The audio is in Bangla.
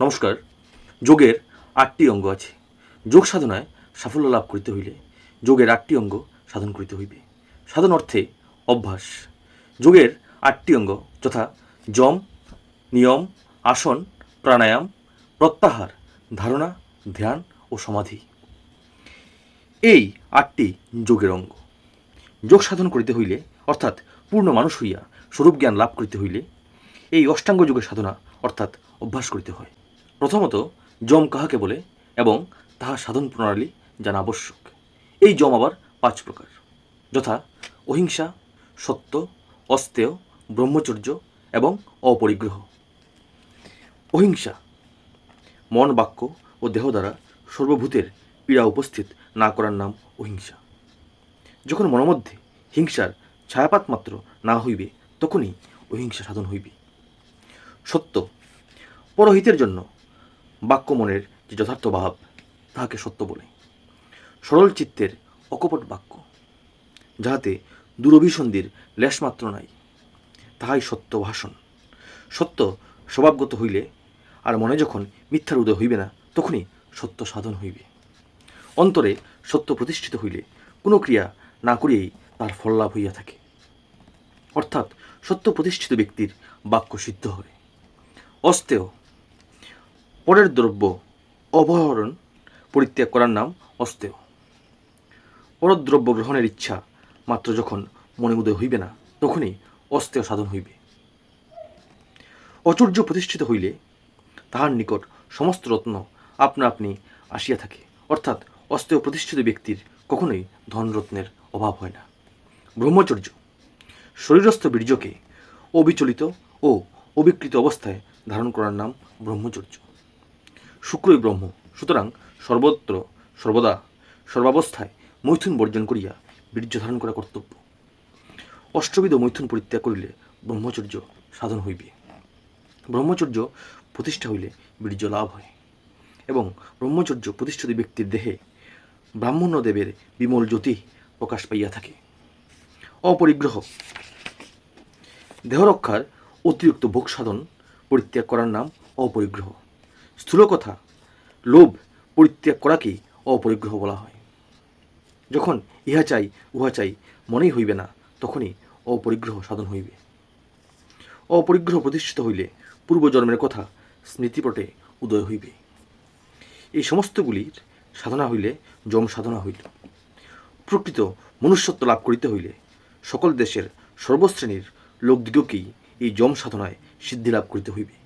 নমস্কার। যোগের আটটি অঙ্গ আছে। যোগ সাধনায় সাফল্য লাভ করিতে হইলে যোগের আটটি অঙ্গ সাধন করিতে হইবে। সাধন অর্থে অভ্যাস। যোগের আটটি অঙ্গ যথা যম, নিয়ম, আসন, প্রাণায়াম, প্রত্যাহার, ধারণা, ধ্যান ও সমাধি। এই আটটি যোগের অঙ্গ। যোগ সাধন করিতে হইলে, অর্থাৎ পূর্ণ মানুষ হইয়া স্বরূপ জ্ঞান লাভ করিতে হইলে, এই অষ্টাঙ্গ যোগের সাধনা অর্থাৎ অভ্যাস করিতে হয়। প্রথমত, যম কাহাকে বলে এবং তাহা সাধন প্রণালী জানা আবশ্যক। এই যম আবার পাঁচ প্রকার। যথা, অহিংসা, সত্য, অস্তেয়, ব্রহ্মচর্য এবং অপরিগ্রহ। অহিংসা, মন, বাক্য ও দেহ দ্বারা সর্বভূতের পীড়া উপস্থিত না করার নাম অহিংসা। যখন মনোমধ্যে হিংসার ছায়াপাত মাত্র না হইবে, তখনই অহিংসা সাধন হইবে। সত্য, পরহিতের জন্য বাক্য মনের যে যথার্থ ভাব, তাহাকে সত্য বলে। সরল চিত্তের অকপট বাক্য, যাহাতে দুরভিসন্ধির লেশমাত্র নাই, তাহাই সত্য ভাষণ। সত্য স্বভাবগত হইলে আর মনে যখন মিথ্যার উদয় হইবে না, তখনই সত্য সাধন হইবে। অন্তরে সত্য প্রতিষ্ঠিত হইলে কোনো ক্রিয়া না করিয়েই তার ফল লাভ হইয়া থাকে। অর্থাৎ সত্য প্রতিষ্ঠিত ব্যক্তির বাক্য সিদ্ধ হয়। অস্তেয় পরের দ্রব্য অপহরণ পরিত্যাগ করার নাম অস্তেয় পরদ্রব্য গ্রহণের ইচ্ছা মাত্র যখন মনে উদয় হইবে না, তখনই অস্তেয় সাধন হইবে। অচুর্য প্রতিষ্ঠিত হইলে তাহার নিকট সমস্ত রত্ন আপনা আপনি আসিয়া থাকে। অর্থাৎ অস্তেয় প্রতিষ্ঠিত ব্যক্তির কখনোই ধনরত্নের অভাব হয় না। ব্রহ্মচর্য শরীরস্থ বীর্যকে অবিচলিত ও অবিকৃত অবস্থায় ধারণ করার নাম ব্রহ্মচর্য। শুক্রই ব্রহ্ম। সুতরাং সর্বত্র, সর্বদা, সর্বাবস্থায় মৈথুন বর্জন করিয়া বীর্য ধারণ করা কর্তব্য। অষ্টবিধ মৈথুন পরিত্যাগ করিলে ব্রহ্মচর্য সাধন হইবে। ব্রহ্মচর্য প্রতিষ্ঠা হইলে বীর্য লাভ হয় এবং ব্রহ্মচর্য প্রতিষ্ঠিত ব্যক্তির দেহে ব্রাহ্মণ্যদেবের বিমল জ্যোতি প্রকাশ পাইয়া থাকে। অপরিগ্রহ। দেহরক্ষার অতিরিক্ত ভোগ সাধন পরিত্যাগ করার নাম অপরিগ্রহ। স্থূল কথা, লোভ পরিত্যাগ করাকেই অপরিগ্রহ বলা হয়। যখন ইহা চাই, উহা চাই মনেই হইবে না, তখনই অপরিগ্রহ সাধন হইবে। অপরিগ্রহ প্রতিষ্ঠিত হইলে পূর্বজন্মের কথা স্মৃতিপটে উদয় হইবে। এই সমস্তগুলির সাধনা হইলে যম সাধনা হইল। প্রকৃত মনুষ্যত্ব লাভ করিতে হইলে সকল দেশের সর্বশ্রেণীর লোকদিগকেই এই যম সাধনায় সিদ্ধি লাভ করিতে হইবে।